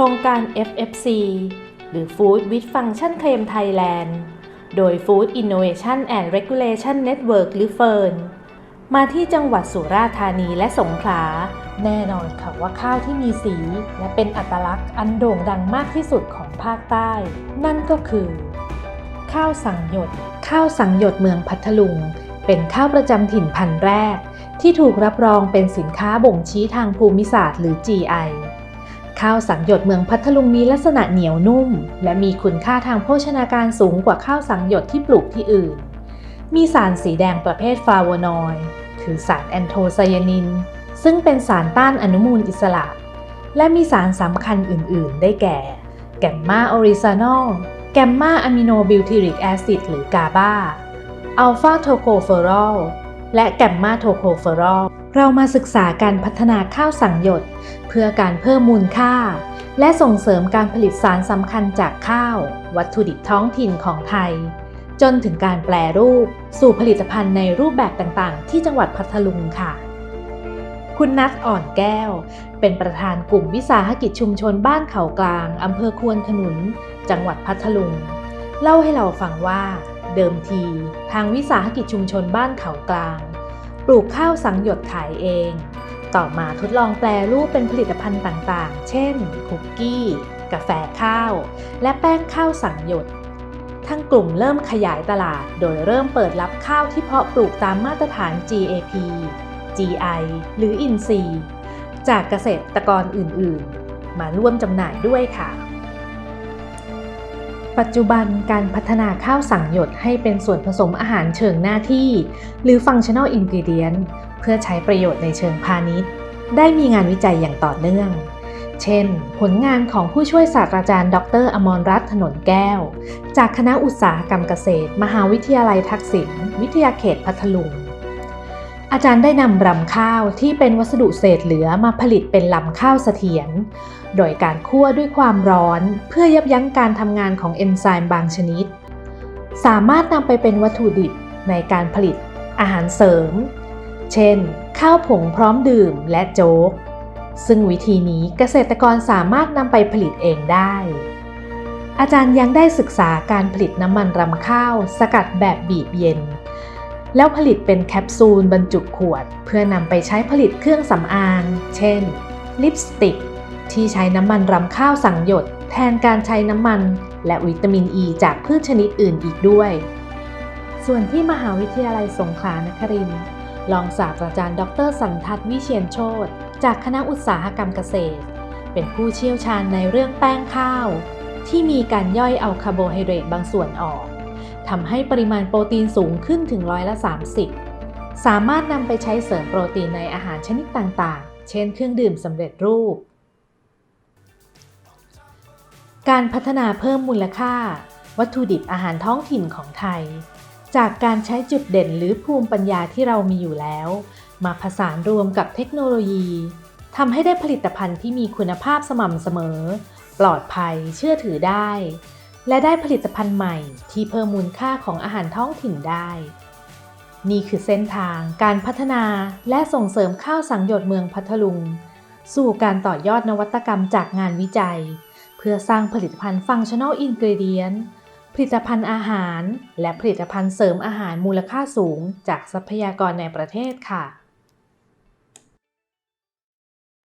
ครงการ FFC หรือ Food with Function Claim Thailand โดย Food Innovation and Regulation Network หรือ FERN มาที่จังหวัดสุราษฎร์ธานีและสงขลา แน่นอนค่ะว่าข้าวที่มีสี และเป็นอัตลักษณ์อันโด่งดังมากที่สุดของภาคใต้ นั่นก็คือ ข้าวสังหยด ข้าวสังหยดเมืองพัทลุง เป็นข้าวประจำถิ่นพันธุ์แรก ที่ถูกรับรองเป็นสินค้าบ่งชี้ทางภูมิศาสตร์หรือ GI ข้าวสังหยดเมืองพัทลุงมีลักษณะเหนียวนุ่ม และมีคุณค่าทางโภชนาการสูงกว่าข้าวสังหยดที่ปลูกที่อื่น มีสารสีแดงประเภทฟลาโวนอยด์คือสารแอนโทไซยานิน ซึ่งเป็นสารต้านอนุมูลอิสระ และมีสารสำคัญอื่น ๆ ได้แก่ แกมมาออริซานอล แกมมาอะมิโนบิวทิริกแอซิดหรือกาบาอัลฟาโทโคเฟอรอล และแกมมาโทโคเฟอรอล เรามาศึกษาการพัฒนาข้าวสังหยดเพื่อการเพิ่มมูลค่า และส่งเสริมการผลิตสารสำคัญจากข้าว วัตถุดิบท้องถิ่นของไทย จนถึงการแปลรูปสู่ผลิตภัณฑ์ในรูปแบบต่างๆ ที่จังหวัดพัทลุงค่ะ คุณนัทอ่อนแก้ว เป็นประธานกลุ่มวิสาหกิจชุมชนบ้านเขากลางอำเภอควนขนุน จังหวัดพัทลุง เล่าให้เราฟังว่า เดิมที ทางวิสาหกิจชุมชนบ้านเขากลาง ปลูกข้าวสังหยดขายเอง ต่อมาทดลองแปลรูปเป็นผลิตภัณฑ์ต่างๆ เช่น คุกกี้ กาแฟข้าว และแป้งข้าวสังหยดทั้งกลุ่มเริ่มขยายตลาด โดยเริ่มเปิดรับข้าวที่เพาะปลูกตามมาตรฐาน GAP GI หรืออินซีจากเกษตรกรอื่นๆ มาร่วมจำหน่ายด้วยค่ะ ปัจจุบันการพัฒนาข้าวสังหยดให้เป็นส่วนผสมอาหารเชิงหน้าที่ หรือ functional ingredient เพื่อใช้ประโยชน์ในเชิงพาณิชย์ ได้มีงานวิจัยอย่างต่อเนื่อง เช่น ผลงานของผู้ช่วยศาสตราจารย์ ดร อมรรัตน์ถนนแก้ว จากคณะอุตสาหกรรมเกษตร มหาวิทยาลัยทักษิณวิทยาเขตพัทลุง อาจารย์ได้นำรำข้าวที่เป็นวัสดุเศษเหลือมาผลิตเป็นลำข้าวเสถียร โดยการคั่วด้วยความร้อนเพื่อยับยั้งการทำงานของเอนไซม์บางชนิด สามารถนำไปเป็นวัตถุดิบในการผลิตอาหารเสริม เช่น ข้าวผงพร้อมดื่มและโจ๊ก ซึ่งวิธีนี้เกษตรกรสามารถนำไปผลิตเองได้ อาจารย์ยังได้ศึกษาการผลิตน้ำมันรำข้าว สกัดแบบบีบเย็น แล้วผลิตเป็นแคปซูลบรรจุขวด เพื่อนำไปใช้ผลิตเครื่องสำอาง เช่น ลิปสติก ที่ใช้น้ำมันรำข้าวสังหยด แทนการใช้น้ำมัน และวิตามินอ e ีจากพืชชนิดอื่นอีกด้วย ส่วนที่มหาวิทยาลัยสงขลานครินทร์รองศาสตราจารย์ดรสันทัศน์วิเชียนโชตจากคณะอุตสาหกรรมเกษตร เป็นผู้เชี่ยวชาญในเรื่องแป้งข้าว ที่มีการย่อยเอาคาร์โบไฮเดรตบางส่วนออก ทำให้ปริมาณโปรตีนสูงขึ้นถึงร้อยละ 30 สามารถนำไปใช้เสริมโปรตีนในอาหารชนิดต่างๆ เช่นเครื่องดื่มสำเร็จรูป การพัฒนาเพิ่มมูลค่า วัตถุดิบอาหารท้องถิ่นของไทย จากการใช้จุดเด่นหรือภูมิปัญญาที่เรามีอยู่แล้ว มาผสานรวมกับเทคโนโลยีทำให้ได้ผลิตภัณฑ์ที่มีคุณภาพสม่ำเสมอ ปลอดภัย เชื่อถือได้ และได้ผลิตภัณฑ์ใหม่ที่เพิ่มมูลค่าของอาหารท้องถิ่นได้ นี่คือเส้นทางการพัฒนาและส่งเสริมข้าวสังหยดเมืองพัทลุง สู่การต่อยอดนวัตกรรมจากงานวิจัย เพื่อสร้างผลิตภัณฑ์ Functional Ingredient ผลิตภัณฑ์อาหาร และผลิตภัณฑ์เสริมอาหารมูลค่าสูงจากทรัพยากรในประเทศค่ะ